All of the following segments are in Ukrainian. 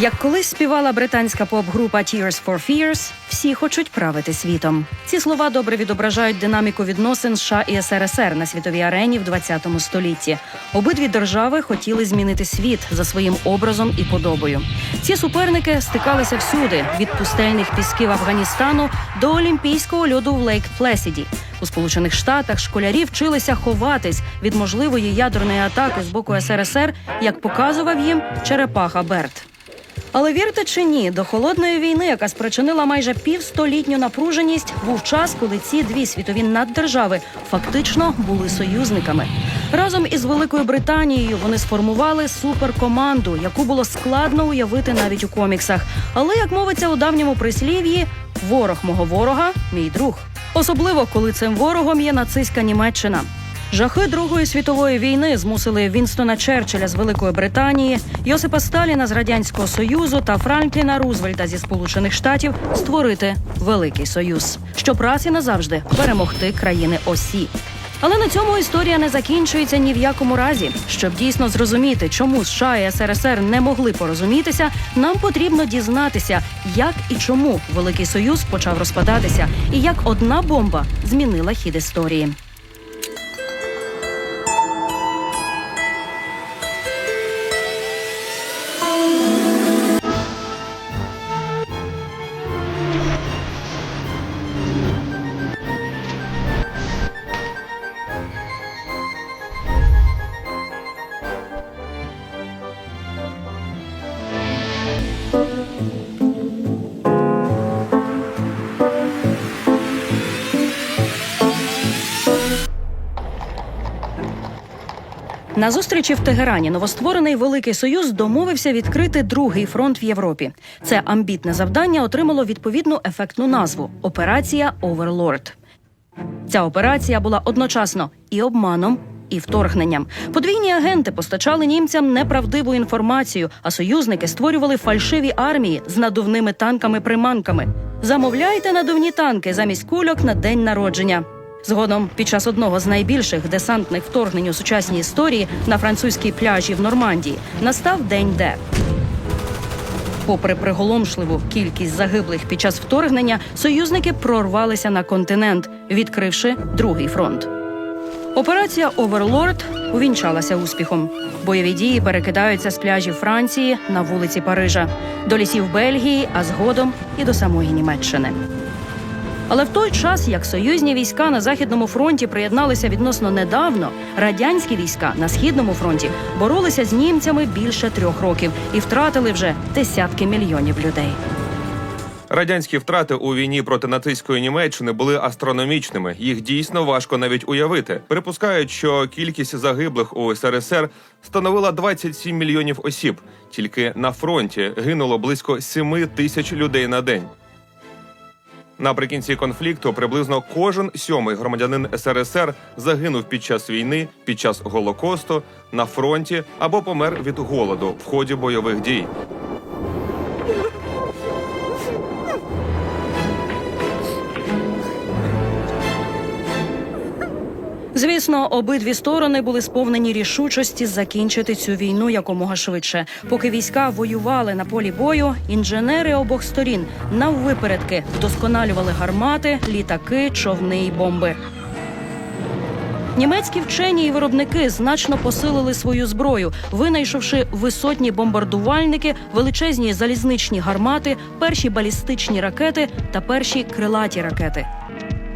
Як колись співала британська поп-група Tears for Fears, всі хочуть правити світом. Ці слова добре відображають динаміку відносин США і СРСР на світовій арені в 20 столітті. Обидві держави хотіли змінити світ за своїм образом і подобою. Ці суперники стикалися всюди від пустельних пісків Афганістану до олімпійського льоду в Лейк Плесіді. У Сполучених Штатах школярі вчилися ховатись від можливої ядерної атаки з боку СРСР, як показував їм черепаха Берт. Але вірте чи ні, до холодної війни, яка спричинила майже півстолітню напруженість, був час, коли ці дві світові наддержави фактично були союзниками. Разом із Великою Британією вони сформували суперкоманду, яку було складно уявити навіть у коміксах. Але як мовиться у давньому прислів'ї, ворог мого ворога мій друг. Особливо коли цим ворогом є нацистська Німеччина. Жахи Другої світової війни змусили Вінстона Черчилля з Великої Британії, Йосипа Сталіна з радянського союзу та Франкліна Рузвельта зі Сполучених Штатів створити великий союз, щоб раз і назавжди перемогти країни осі. Але на цьому історія не закінчується ні в якому разі. Щоб дійсно зрозуміти, чому США і СРСР не могли порозумітися, нам потрібно дізнатися, як і чому Великий Союз почав розпадатися, і як одна бомба змінила хід історії. На зустрічі в Тегерані новостворений Великий Союз домовився відкрити другий фронт в Європі. Це амбітне завдання отримало відповідну ефектну назву Операція Оверлорд. Ця операція була одночасно і обманом, і вторгненням. Подвійні агенти постачали німцям неправдиву інформацію, а союзники створювали фальшиві армії з надувними танками-приманками. Замовляйте надувні танки замість кульок на день народження. Згодом, під час одного з найбільших десантних вторгнень у сучасній історії на французькій пляжі в Нормандії настав день Д. Попри приголомшливу кількість загиблих під час вторгнення, союзники прорвалися на континент, відкривши другий фронт. Операція Оверлорд увінчалася успіхом. Бойові дії перекидаються з пляжів Франції на вулиці Парижа, до лісів Бельгії, а згодом і до самої Німеччини. Але в той час, як союзні війська на західному фронті приєдналися відносно недавно, радянські війська на східному фронті боролися з німцями більше трьох років і втратили вже десятки мільйонів людей. Радянські втрати у війні проти нацистської Німеччини були астрономічними. Їх дійсно важко навіть уявити. Припускають, що кількість загиблих у СРСР становила 27 мільйонів осіб. Тільки на фронті гинуло близько 7 тисяч людей на день. Наприкінці конфлікту приблизно кожен сьомий громадянин СРСР загинув під час війни, під час голокосту, на фронті або помер від голоду в ході бойових дій. Звісно, обидві сторони були сповнені рішучості закінчити цю війну якомога швидше. Поки війська воювали на полі бою, інженери обох сторін наввипередки вдосконалювали гармати, літаки, човни й бомби. Німецькі вчені і виробники значно посилили свою зброю, винайшовши висотні бомбардувальники, величезні залізничні гармати, перші балістичні ракети та перші крилаті ракети.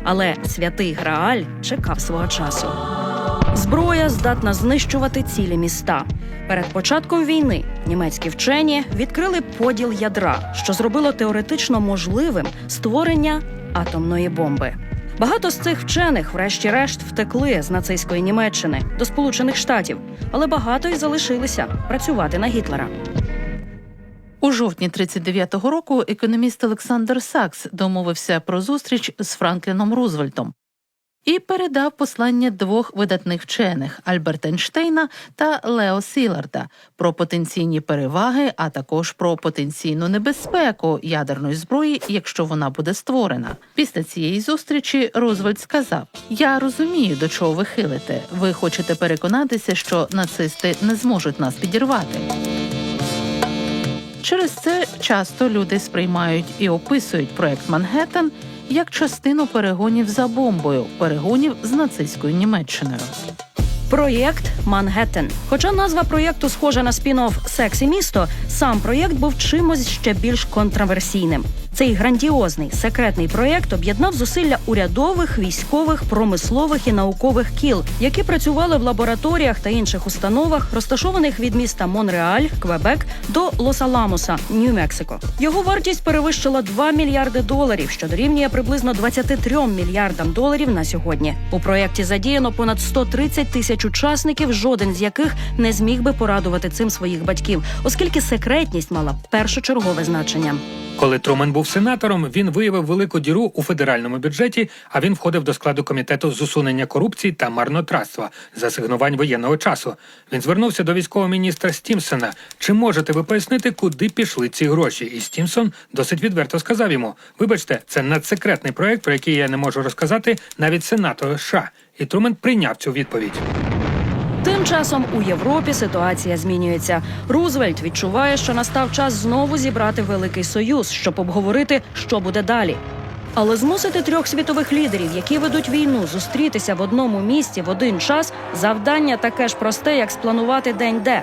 Але святий Грааль чекав свого часу. Зброя здатна знищувати цілі міста. Перед початком війни німецькі вчені відкрили поділ ядра, що зробило теоретично можливим створення атомної бомби. Багато з цих вчених, врешті-решт, втекли з нацистської Німеччини до Сполучених Штатів, але багато й залишилися працювати на Гітлера. У жовтні 39-го року економіст Олександр Сакс домовився про зустріч з Франкліном Рузвельтом і передав послання двох видатних вчених Альберта Ейнштейна та Лео Сіларда про потенційні переваги, а також про потенційну небезпеку ядерної зброї, якщо вона буде створена. Після цієї зустрічі Рузвельт сказав: Я розумію, до чого ви хилите. Ви хочете переконатися, що нацисти не зможуть нас підірвати. Через це часто люди сприймають і описують проект Манхеттен як частину перегонів за бомбою, перегонів з нацистською Німеччиною. Проєкт Мангеттен. Хоча назва проєкту схожа на спін-офф Сексі місто, сам проєкт був чимось ще більш контроверсійним. Цей грандіозний секретний проєкт об'єднав зусилля урядових, військових, промислових і наукових кіл, які працювали в лабораторіях та інших установах, розташованих від міста Монреаль, Квебек до Лос-Аламоса, Нью-Мексико. Його вартість перевищила 2 мільярди доларів, що дорівнює приблизно 23 мільярдам доларів на сьогодні. У проєкті задіяно понад 130 тисяч учасників, жоден з яких не зміг би порадувати цим своїх батьків, оскільки секретність мала першочергове значення. Коли Труман був сенатором, він виявив велику діру у федеральному бюджеті, а він входив до складу комітету з усунення корупції та марнотратства за сигнувань воєнного часу. Він звернувся до військового міністра Стімсона. Чи можете ви пояснити, куди пішли ці гроші? І Стімсон досить відверто сказав йому: Вибачте, це надсекретний проект, про який я не можу розказати навіть сенатору США. І Труман прийняв цю відповідь. Тим часом у Європі ситуація змінюється. Рузвельт відчуває, що настав час знову зібрати великий союз, щоб обговорити, що буде далі. Але змусити трьох світових лідерів, які ведуть війну, зустрітися в одному місці в один час завдання таке ж просте, як спланувати день Д.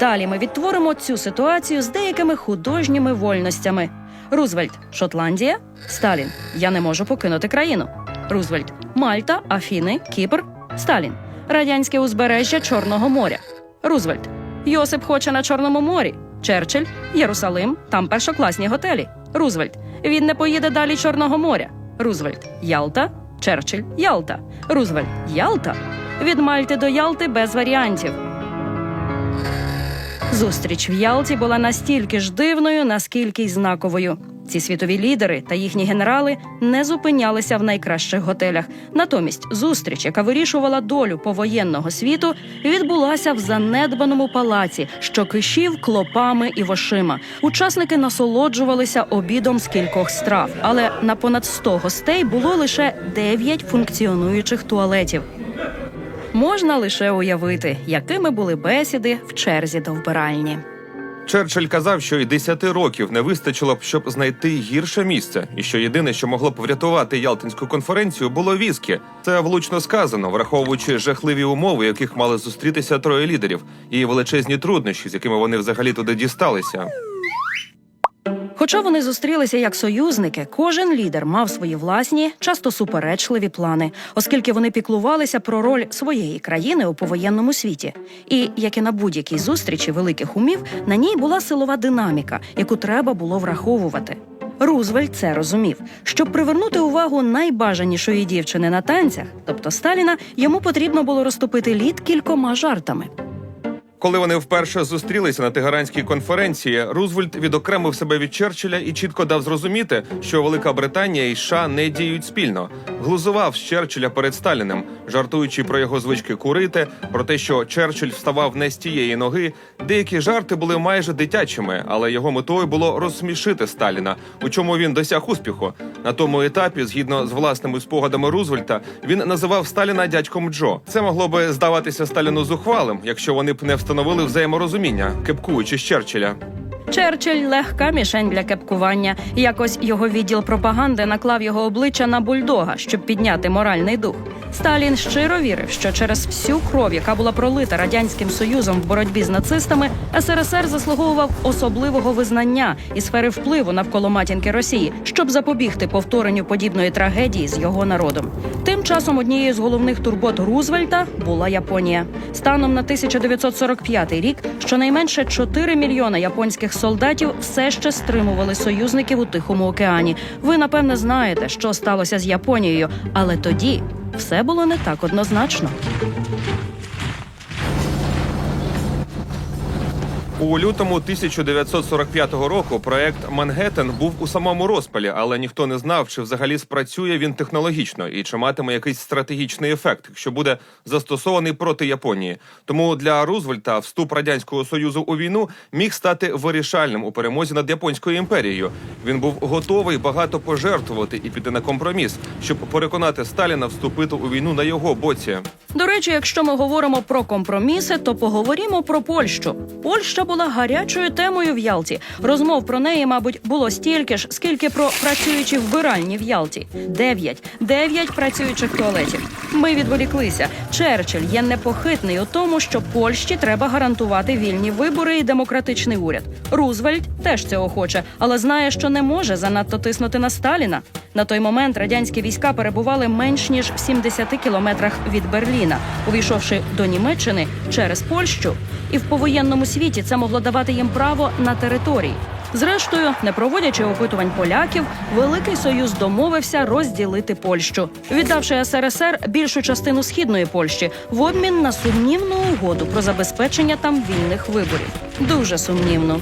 Далі ми відтворимо цю ситуацію з деякими художніми вольностями. Рузвельт, Шотландія, Сталін. Я не можу покинути країну. Рузвельт, Мальта, Афіни, Кіпр, Сталін. Радянське узбережжя Чорного моря. Рузвельт. Йосип хоче на Чорному морі. Черчилль, Єрусалим, там першокласні готелі. Рузвельт. Він не поїде далі Чорного моря. Рузвельт. Ялта, Черчилль, Ялта. Рузвельт. Ялта. Від Мальти до Ялти без варіантів. Зустріч в Ялті була настільки ж дивною, наскільки й знаковою. Ці світові лідери та їхні генерали не зупинялися в найкращих готелях. Натомість зустріч, яка вирішувала долю повоєнного світу, відбулася в занедбаному палаці, що кишів клопами і вошима. Учасники насолоджувалися обідом з кількох страв, але на понад 100 гостей було лише 9 функціонуючих туалетів. Можна лише уявити, якими були бесіди в черзі до вбиральні. Черчилль казав, що й 10 років не вистачило б, щоб знайти гірше місце, і що єдине, що могло б врятувати Ялтинську конференцію, було віскі. Це влучно сказано, враховуючи жахливі умови, яких мали зустрітися троє лідерів, і величезні труднощі, з якими вони взагалі туди дісталися. Хоча вони зустрілися як союзники, кожен лідер мав свої власні, часто суперечливі плани, оскільки вони піклувалися про роль своєї країни у повоєнному світі. І як і на будь-якій зустрічі великих умів, на ній була силова динаміка, яку треба було враховувати. Рузвельт це розумів. Щоб привернути увагу найбажанішої дівчини на танцях, тобто Сталіна, йому потрібно було розтопити лід кількома жартами. Коли вони вперше зустрілися на Тегеранській конференції, Рузвельт відокремив себе від Черчилля і чітко дав зрозуміти, що Велика Британія і США не діють спільно. Глузував з Черчилля перед Сталіним, жартуючи про його звички курити, про те, що Черчилль вставав не з тієї ноги. Деякі жарти були майже дитячими, але його метою було розсмішити Сталіна, у чому він досяг успіху. На тому етапі, згідно з власними спогадами Рузвельта, він називав Сталіна дядьком Джо. Це могло би здаватися Сталіну зухвалим, якщо вони б не встановили взаєморозуміння, кепкуючи з Черчилля. Черчилль легка мішень для кепкування. Якось його відділ пропаганди наклав його обличчя на бульдога, щоб підняти моральний дух. Сталін щиро вірив, що через всю кров, яка була пролита радянським союзом в боротьбі з нацистами, СРСР заслуговував особливого визнання і сфери впливу навколо матінки Росії, щоб запобігти повторенню подібної трагедії з його народом. Тим часом однією з головних турбот Рузвельта була Японія. Станом на 1945 рік щонайменше 4 мільйони японських солдатів все ще стримували союзників у Тихому океані. Ви напевне знаєте, що сталося з Японією, але тоді все було не так однозначно. У лютому 1945 року проект Мангеттен був у самому розпалі, але ніхто не знав, чи взагалі спрацює він технологічно і чи матиме якийсь стратегічний ефект, що буде застосований проти Японії. Тому для Рузвельта вступ радянського союзу у війну міг стати вирішальним у перемозі над японською імперією. Він був готовий багато пожертвувати і піти на компроміс, щоб переконати Сталіна вступити у війну на його боці. До речі, якщо ми говоримо про компроміси, то поговоримо про Польщу. Польща була гарячою темою в Ялті. Розмов про неї, мабуть, було стільки ж, скільки про працюючі вбиральні в Ялті. Дев'ять, дев'ять працюючих туалетів. Ми відволіклися. Черчилль є непохитний у тому, що Польщі треба гарантувати вільні вибори і демократичний уряд. Рузвельт теж цього хоче, але знає, що не може занадто тиснути на Сталіна. На той момент радянські війська перебували менш ніж в 70 кілометрах від Берліна, увійшовши до Німеччини через Польщу, і в повоєнному світі це могло давати їм право на території. Зрештою, не проводячи опитувань поляків, Великий Союз домовився розділити Польщу, віддавши СРСР більшу частину східної Польщі в обмін на сумнівну угоду про забезпечення там вільних виборів. Дуже сумнівно.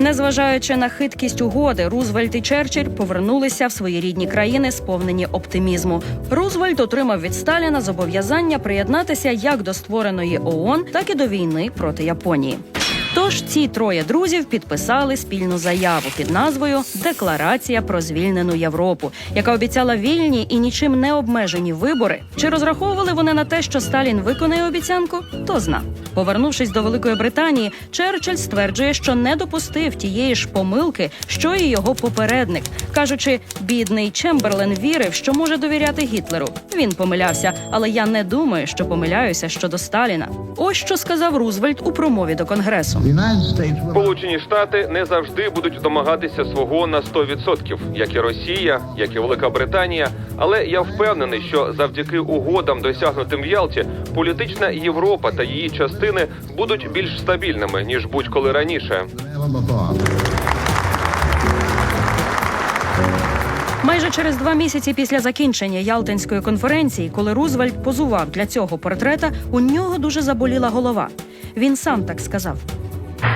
Незважаючи на хиткість угоди, Рузвельт і Черчилль повернулися в свої рідні країни, сповнені оптимізму. Рузвельт отримав від Сталіна зобов'язання приєднатися як до створеної ООН, так і до війни проти Японії. Тож ці троє друзів підписали спільну заяву під назвою Декларація про звільнену Європу, яка обіцяла вільні і нічим не обмежені вибори. Чи розраховували вони на те, що Сталін виконає обіцянку? То зна. Повернувшись до Великої Британії, Черчилль стверджує, що не допустив тієї ж помилки, що і його попередник, кажучи, бідний Чемберлен вірив, що може довіряти Гітлеру. Він помилявся, але я не думаю, що помиляюся щодо Сталіна. Ось що сказав Рузвельт у промові до конгресу. Сполучені Штати не завжди будуть домагатися свого на 100%, як і Росія, як і Велика Британія. Але я впевнений, що завдяки угодам, досягнутим в Ялті, політична Європа та її частини будуть більш стабільними ніж будь-коли раніше. Майже через два місяці після закінчення Ялтинської конференції, коли Рузвельт позував для цього портрета, у нього дуже заболіла голова. Він сам так сказав.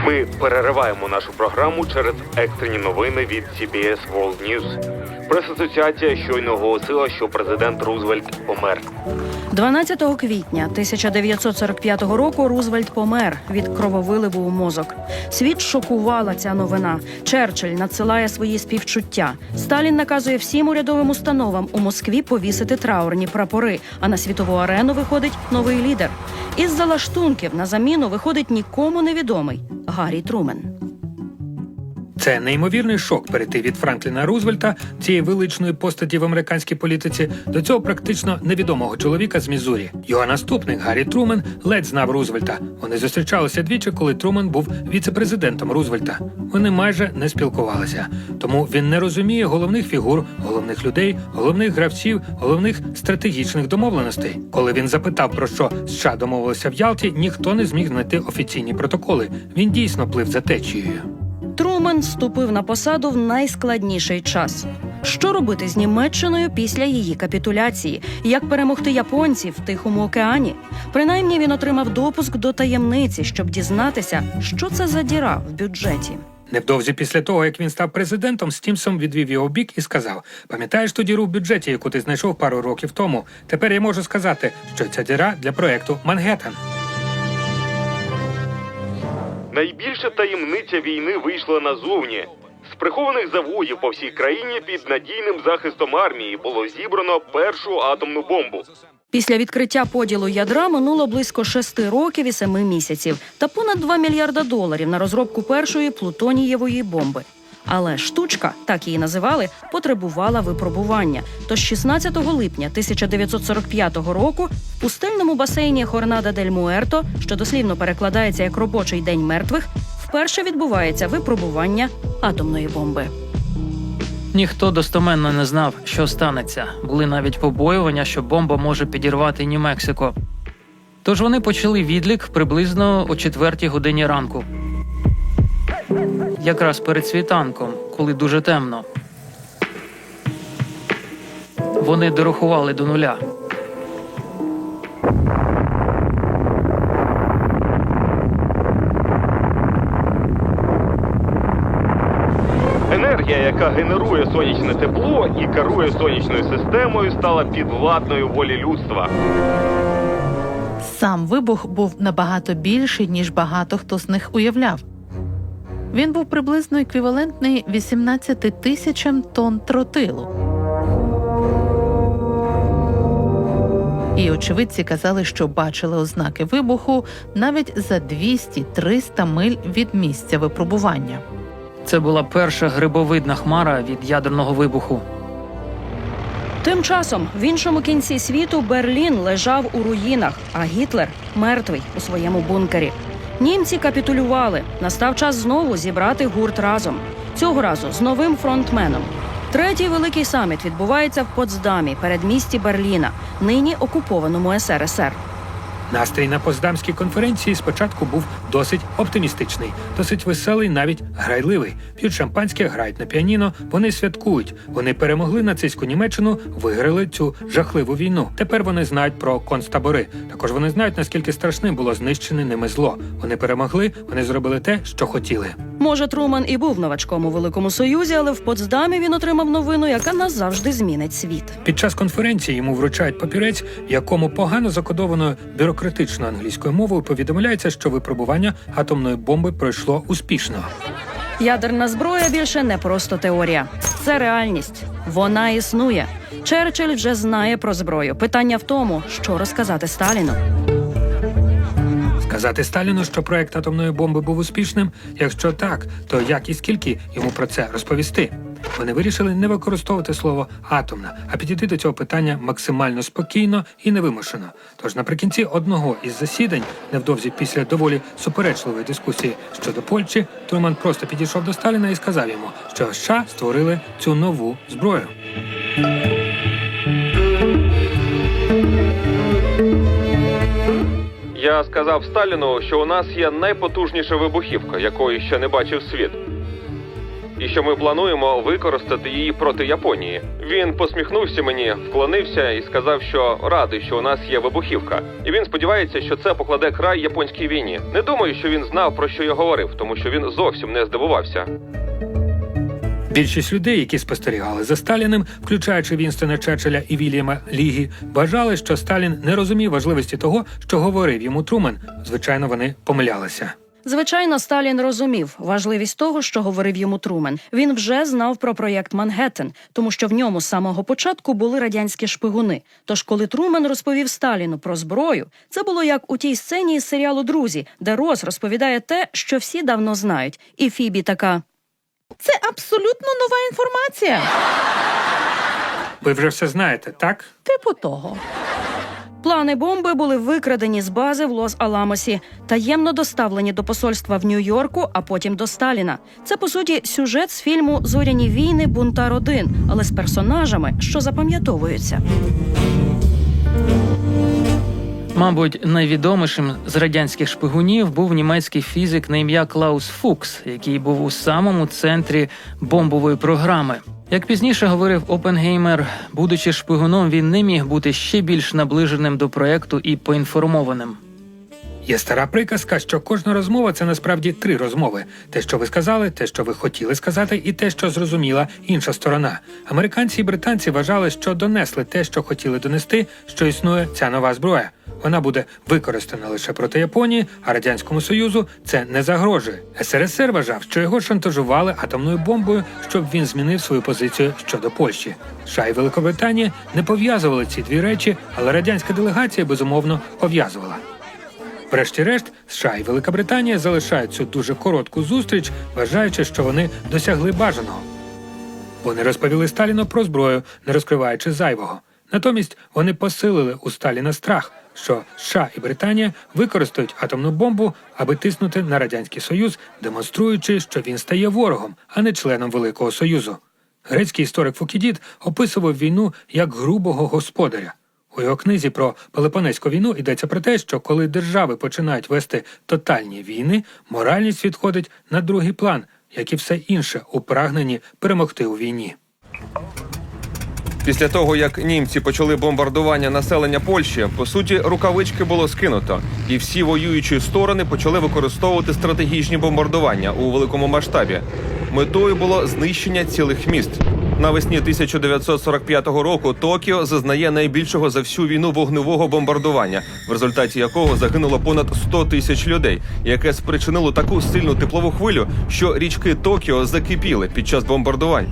Ми перериваємо нашу програму через екстрені новини від CBS World News. Прес-асоціація щойно оголосила, що президент Рузвельт помер. 12 квітня 1945 року Рузвельт помер від крововиливу у мозок. Світ шокувала ця новина. Черчилль надсилає свої співчуття. Сталін наказує всім урядовим установам у Москві повісити траурні прапори. А на світову арену виходить новий лідер. Із залаштунків на заміну виходить нікому невідомий Гаррі Трумен. Це неймовірний шок перейти від Франкліна Рузвельта, цієї величної постаті в американській політиці, до цього практично невідомого чоловіка з Мізурі. Його наступник Гаррі Трумен ледь знав Рузвельта. Вони зустрічалися двічі, коли Трумен був віце-президентом Рузвельта. Вони майже не спілкувалися, тому він не розуміє головних фігур, головних людей, головних гравців, головних стратегічних домовленостей. Коли він запитав про що США домовилися в Ялті, ніхто не зміг знайти офіційні протоколи. Він дійсно плив за течією. Трумен вступив на посаду в найскладніший час. Що робити з Німеччиною після її капітуляції? Як перемогти японців в Тихому океані? Принаймні він отримав допуск до таємниці, щоб дізнатися, що це за діра в бюджеті. Невдовзі після того, як він став президентом, Стімсон відвів його бік і сказав: Пам'ятаєш ту діру в бюджеті, яку ти знайшов пару років тому? Тепер я можу сказати, що ця діра для проекту Мангеттен. Найбільша таємниця війни вийшла назовні. З прихованих заводів по всій країні під надійним захистом армії було зібрано першу атомну бомбу. Після відкриття поділу ядра минуло близько шести років і семи місяців та понад 2 мільярда доларів на розробку першої плутонієвої бомби. Але штучка, так її називали, потребувала випробування. Тож 16 липня 1945 року в пустельному басейні Хорнада дель Муерто, що дослівно перекладається як робочий день мертвих, вперше відбувається випробування атомної бомби. Ніхто достоменно не знав, що станеться. Були навіть побоювання, що бомба може підірвати Нью-Мексико. Тож вони почали відлік приблизно о четвертій годині ранку. Якраз перед світанком, коли дуже темно. Вони дорахували до нуля. Енергія, яка генерує сонячне тепло і керує сонячною системою, стала підвладною волі людства. Сам вибух був набагато більший, ніж багато хто з них уявляв. Він був приблизно еквівалентний 18 тисячам тонн тротилу. І очевидці казали, що бачили ознаки вибуху навіть за 200-300 миль від місця випробування. Це була перша грибовидна хмара від ядерного вибуху. Тим часом в іншому кінці світу Берлін лежав у руїнах, а Гітлер мертвий у своєму бункері. Німці капітулювали. Настав час знову зібрати гурт разом. Цього разу з новим фронтменом. Третій великий саміт відбувається в Потсдамі, передмісті Берліна, нині окупованому СРСР. Настрій на Потсдамській конференції спочатку був досить оптимістичний, досить веселий, навіть грайливий. П'ють шампанське, грають на піаніно. Вони святкують. Вони перемогли нацистську Німеччину, виграли цю жахливу війну. Тепер вони знають про концтабори. Також вони знають, наскільки страшним було знищене ними зло. Вони перемогли, вони зробили те, що хотіли. Може, Труман і був новачком у Великому Союзі, але в Потсдамі він отримав новину, яка назавжди змінить світ. Під час конференції йому вручають папірець, в якому погано закодовано закодованою бюрократичною англійською мовою повідомляється, що випробування атомної бомби пройшло успішно. Ядерна зброя більше не просто теорія, це реальність. Вона існує. Черчилль вже знає про зброю. Питання в тому, що розказати Сталіну. Сказати Сталіну, що проект атомної бомби був успішним. Якщо так, то як і скільки йому про це розповісти? Вони вирішили не використовувати слово атомна, а підійти до цього питання максимально спокійно і невимушено. Тож наприкінці одного із засідань, невдовзі після доволі суперечливої дискусії щодо Польщі, Труман просто підійшов до Сталіна і сказав йому, що США створили цю нову зброю. Я сказав Сталіну, що у нас є найпотужніша вибухівка, якої ще не бачив світ. І що ми плануємо використати її проти Японії. Він посміхнувся мені, вклонився і сказав, що радий, що у нас є вибухівка. І він сподівається, що це покладе край японській війні. Не думаю, що він знав про що я говорив, тому що він зовсім не здивувався. Більшість людей, які спостерігали за Сталіним, включаючи Вінстона Черчилля і Вільяма Лігі, вважали, що Сталін не розумів важливості того, що говорив йому Труман. Звичайно, вони помилялися. Звичайно, Сталін розумів важливість того, що говорив йому Трумен. Він вже знав про проєкт Манхеттен, тому що в ньому з самого початку були радянські шпигуни. Тож, коли Трумен розповів Сталіну про зброю, це було як у тій сцені із серіалу Друзі, де Рос розповідає те, що всі давно знають. І Фібі така. Це абсолютно нова інформація. Ви вже все знаєте, так? Типу того. Плани бомби були викрадені з бази в Лос-Аламосі, таємно доставлені до посольства в Нью-Йорку, а потім до Сталіна. Це по суті сюжет з фільму Зоряні війни Бунтар 1 але з персонажами, що запам'ятовуються. Мабуть, найвідомішим з радянських шпигунів був німецький фізик на ім'я Клаус Фукс, який був у самому центрі бомбової програми. Як пізніше говорив Опенгеймер, будучи шпигуном, він не міг бути ще більш наближеним до проекту і поінформованим. Є стара приказка, що кожна розмова це насправді три розмови: те, що ви сказали, те, що ви хотіли сказати, і те, що зрозуміла інша сторона. Американці і британці вважали, що донесли те, що хотіли донести, що існує ця нова зброя. Вона буде використана лише проти Японії, а радянському союзу це не загрожує. СРСР вважав, що його шантажували атомною бомбою, щоб він змінив свою позицію щодо Польщі. США і Великобританія не пов'язували ці дві речі, але радянська делегація безумовно пов'язувала. Врешті-решт, США і Велика Британія залишають цю дуже коротку зустріч, вважаючи, що вони досягли бажаного. Вони розповіли Сталіну про зброю, не розкриваючи зайвого. Натомість вони посилили у Сталіна страх, що США і Британія використають атомну бомбу, аби тиснути на радянський союз, демонструючи, що він стає ворогом, а не членом Великого Союзу. Грецький історик Фукідід описував війну як грубого господаря. У його книзі про Пелопонезьку війну йдеться про те, що коли держави починають вести тотальні війни, моральність відходить на другий план, як і все інше у прагненні перемогти у війні. Після того, як німці почали бомбардування населення Польщі, по суті, рукавички було скинуто, і всі воюючі сторони почали використовувати стратегічні бомбардування у великому масштабі. Метою було знищення цілих міст. Навесні 1945 року Токіо зазнає найбільшого за всю війну вогневого бомбардування, в результаті якого загинуло понад 100 тисяч людей, яке спричинило таку сильну теплову хвилю, що річки Токіо закипіли під час бомбардувань.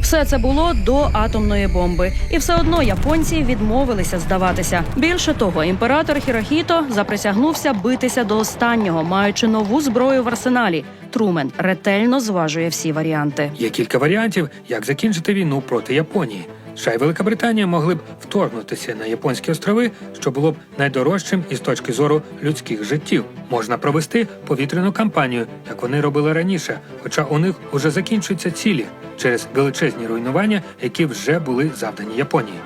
Все це було до атомної бомби, і все одно японці відмовилися здаватися. Більше того, імператор Хірохіто заприсягнувся битися до останнього, маючи нову зброю в арсеналі. Трумен ретельно зважує всі варіанти. Є кілька варіантів, як закінчити війну проти Японії. США і Велика Британія могли б вторгнутися на японські острови, що було б найдорожчим із точки зору людських життів. Можна провести повітряну кампанію, як вони робили раніше, хоча у них уже закінчуються цілі через величезні руйнування, які вже були завдані Японії.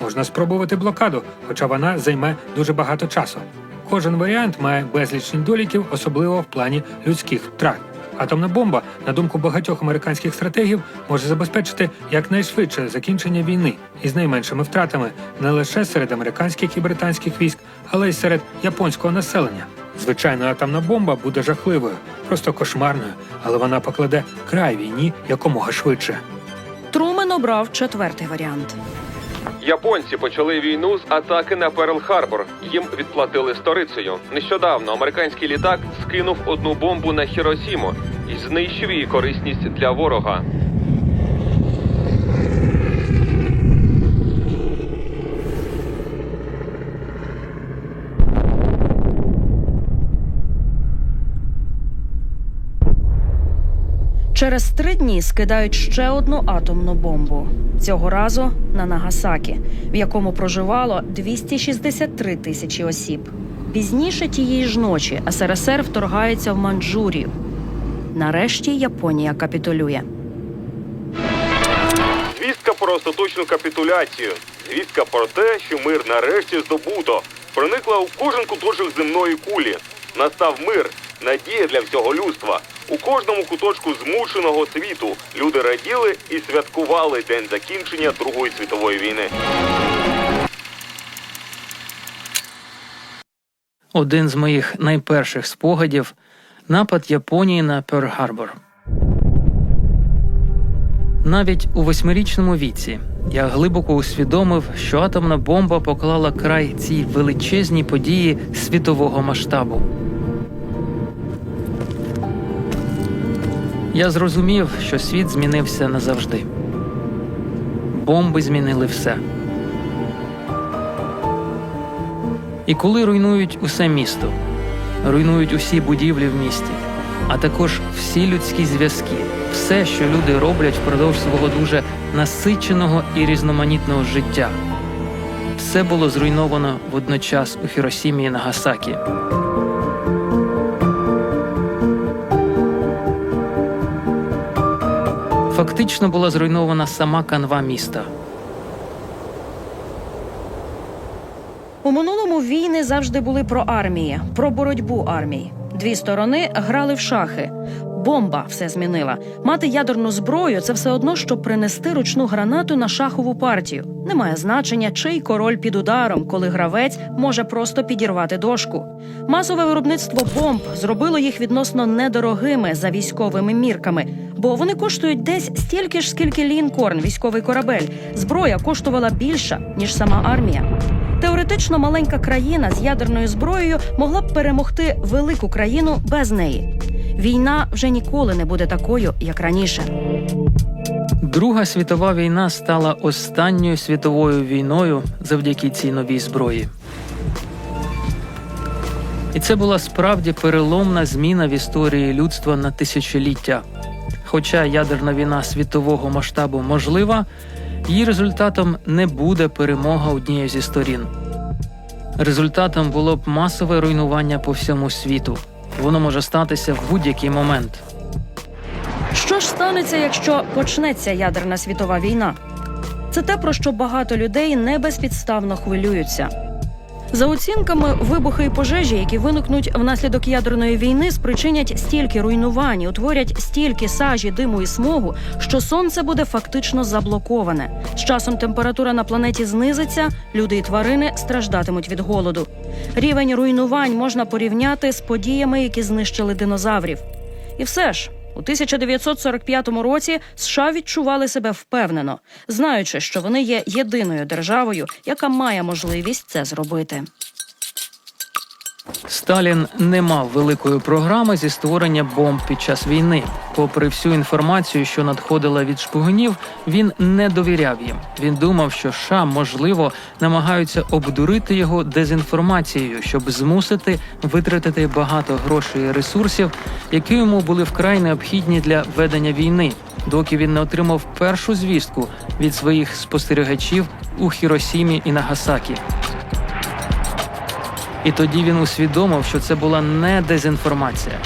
Можна спробувати блокаду, хоча вона займе дуже багато часу. Кожен варіант має безліч недоліків, особливо в плані людських втрат. Атомна бомба, на думку багатьох американських стратегів, може забезпечити якнайшвидше закінчення війни із найменшими втратами не лише серед американських і британських військ, але й серед японського населення. Звичайно, атомна бомба буде жахливою, просто кошмарною, але вона покладе край війні якомога швидше. Трумен обрав четвертий варіант. Японці почали війну з атаки на Перл-Харбор. Їм відплатили сторицею. Нещодавно американський літак скинув одну бомбу на Хіросіму і знищив її корисність для ворога. Через три дні скидають ще одну атомну бомбу. Цього разу на Нагасакі, в якому проживало 263 тисячі осіб. Пізніше тієї ж ночі СРСР вторгається в Манчжурію. Нарешті Японія капітулює. Звістка про остаточну капітуляцію. Звістка про те, що мир нарешті здобуто. Проникла у кожен куточок земної кулі. Настав мир, надія для всього людства. У кожному куточку змушеного світу люди раділи і святкували день закінчення Другої світової війни. Один з моїх найперших спогадів напад Японії на Перл-Харбор. Навіть у восьмирічному віці я глибоко усвідомив, що атомна бомба поклала край цій величезній події світового масштабу. Я зрозумів, що світ змінився назавжди. Бомби змінили все. І коли руйнують усе місто, руйнують усі будівлі в місті, а також всі людські зв'язки, все, що люди роблять впродовж свого дуже насиченого і різноманітного життя, все було зруйновано водночас у Хіросімі і Нагасакі. Фактично була зруйнована сама канва міста. У минулому війни завжди були про армії, про боротьбу армій. Дві сторони грали в шахи. Бомба все змінила. Мати ядерну зброю це все одно, що принести ручну гранату на шахову партію. Немає значення, чий король під ударом, коли гравець може просто підірвати дошку. Масове виробництво бомб зробило їх відносно недорогими за військовими мірками, бо вони коштують десь стільки ж, скільки лінкорн, військовий корабель. Зброя коштувала більша ніж сама армія. Теоретично маленька країна з ядерною зброєю могла б перемогти велику країну без неї. Війна вже ніколи не буде такою, як раніше. Друга світова війна стала останньою світовою війною завдяки цій новій зброї. І це була справді переломна зміна в історії людства на тисячоліття. Хоча ядерна війна світового масштабу можлива, її результатом не буде перемога однієї зі сторін. Результатом було б масове руйнування по всьому світу. Воно може статися в будь-який момент. Що ж станеться, якщо почнеться ядерна світова війна? Це те, про що багато людей не безпідставно хвилюються. За оцінками, вибухи і пожежі, які виникнуть внаслідок ядерної війни, спричинять стільки руйнувань, утворять стільки сажі, диму і смогу, що сонце буде фактично заблоковане. З часом температура на планеті знизиться, люди і тварини страждатимуть від голоду. Рівень руйнувань можна порівняти з подіями, які знищили динозаврів. І все ж. У 1945 році США відчували себе впевнено, знаючи, що вони є єдиною державою, яка має можливість це зробити. Сталін не мав великої програми зі створення бомб під час війни. Попри всю інформацію, що надходила від шпигунів, він не довіряв їм. Він думав, що США, можливо, намагаються обдурити його дезінформацією, щоб змусити витратити багато грошей і ресурсів, які йому були вкрай необхідні для ведення війни, доки він не отримав першу звістку від своїх спостерігачів у Хіросімі і Нагасакі. І тоді він усвідомив, що це була не дезінформація.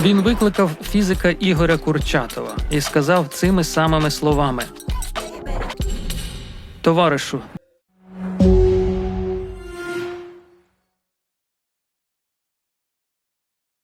Він викликав фізика Ігоря Курчатова і сказав цими самими словами: Товаришу,